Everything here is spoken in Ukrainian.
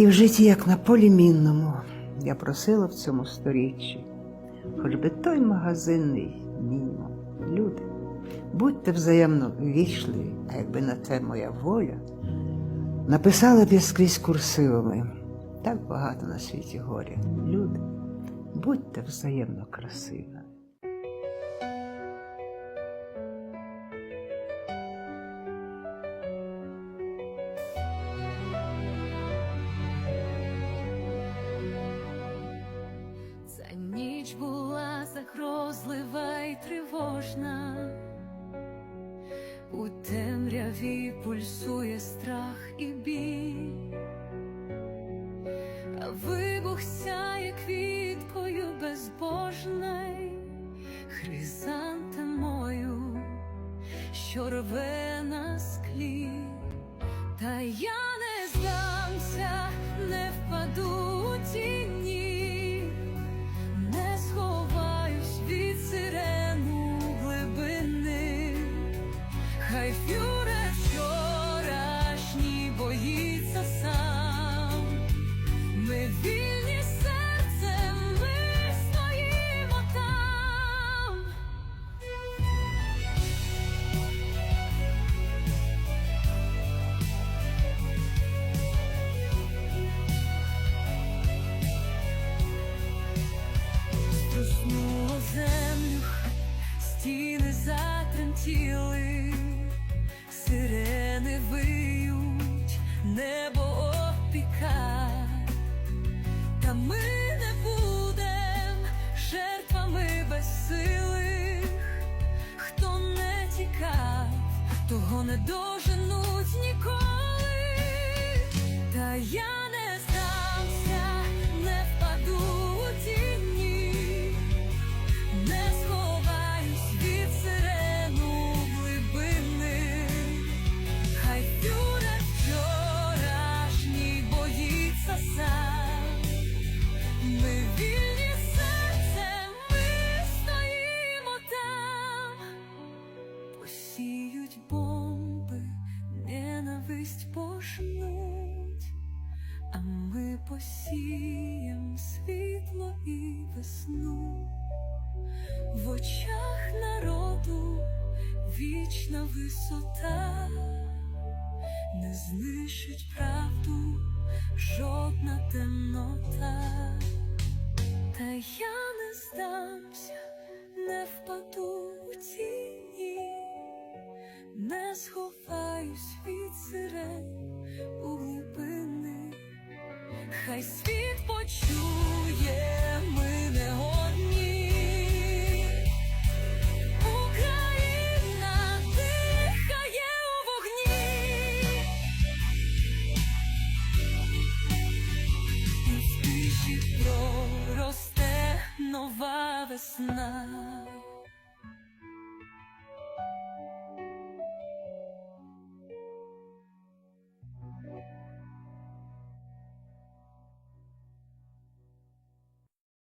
І в житті, як на полі мінному, я просила в цьому сторіччі, хоч би той магазинний мінімум. Люди, будьте взаємно ввічливі, а якби на те моя воля, написала б я скрізь курсивами. Так багато на світі горя. Люди, будьте взаємно красиві. Загрозлива й тривожна, у темряві пульсує страх і біль, а вибух сяє квіткою безбожною, хризантемою, що рве на склі, та я не здамся, затремтіли, сирени виють, небо опіка, та ми не будем жертвами безсилих, хто не тікав, того не доженуть ніколи, та я ненависть пожнуть, а ми посієм світло і весну. В очах народу вічна висота, не знищить правду жодна темнота, та я не здамся, не впаду у тіні, не сховаюсь від сирен у глибини, хай світ почує, ми не одні. Україна дихає у вогні, і в проросте нова весна.